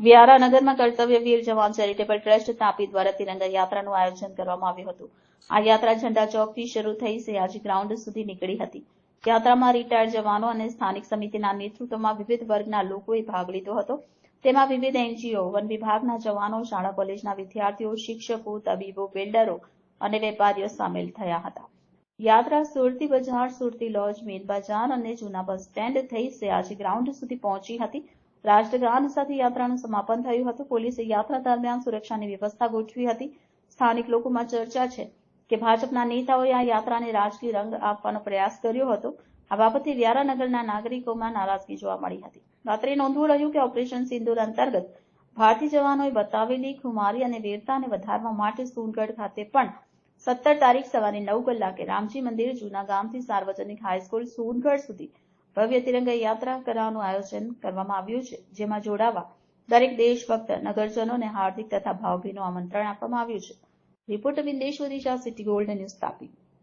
વ્યારાનગરમાં Kartavya Veer Jawan charitable trust Tapi દ્વારા તિરંગા યાત્રાનું આયોજન કરવામાં આવ્યું હતું. આ યાત્રા ઝંડા ચોકથી શરૂ થઈ સયાજી ગ્રાઉન્ડ સુધી નીકળી હતી. યાત્રામાં રિટાયર્ડ જવાનો અને સ્થાનિક સમિતિના નેતૃત્વમાં વિવિધ વર્ગના લોકોએ ભાગ લીધો હતો. તેમાં વિવિધ એનજીઓ, વન વિભાગના જવાનો, શાળા કોલેજના વિદ્યાર્થીઓ, શિક્ષકો, તબીબો, બિલ્ડરો અને વેપારીઓ સામેલ થયા હતા. યાત્રા સુરતી બજાર, સુરતી લોજ મેન બજાર અને જૂના બસ સ્ટેન્ડ થઈ સયાજી ગ્રાઉન્ડ સુધી પહોંચી હતી. રાષ્ટ્રગાન સાથે યાત્રાનું સમાપન થયું હતું. પોલીસે યાત્રા દરમિયાન સુરક્ષાની વ્યવસ્થા ગોઠવી હતી. સ્થાનિક લોકોમાં ચર્ચા છે કે ભાજપના નેતાઓએ આ યાત્રાને રાજકીય રંગ આપવાનો પ્રયાસ કર્યો હતો. આ બાબતે વ્યારાનગરના નાગરિકોમાં નારાજગી જોવા મળી હતી. રાત્રે નોંધવું રહ્યું કે ઓપરેશન સિંદુર અંતર્ગત ભારતીય જવાનોએ બતાવેલી ખુમારી અને વીરતાને વધારવા માટે સોનગઢ ખાતે પણ સત્તર તારીખ સવારે નવ કલાકે રામજી મંદિર જૂના ગામથી સાર્વજનિક હાઈસ્કૂલ સોનગઢ સુધી ભવ્ય તિરંગા યાત્રા કરવાનું આયોજન કરવામાં આવ્યું છે, જેમાં જોડાવા દરેક દેશભક્ત, નગરજનોને હાર્દિક તથા ભાવભીનું આમંત્રણ આપવામાં આવ્યું છે. Reporter Bindeshwari Odisha city gold news Tapi.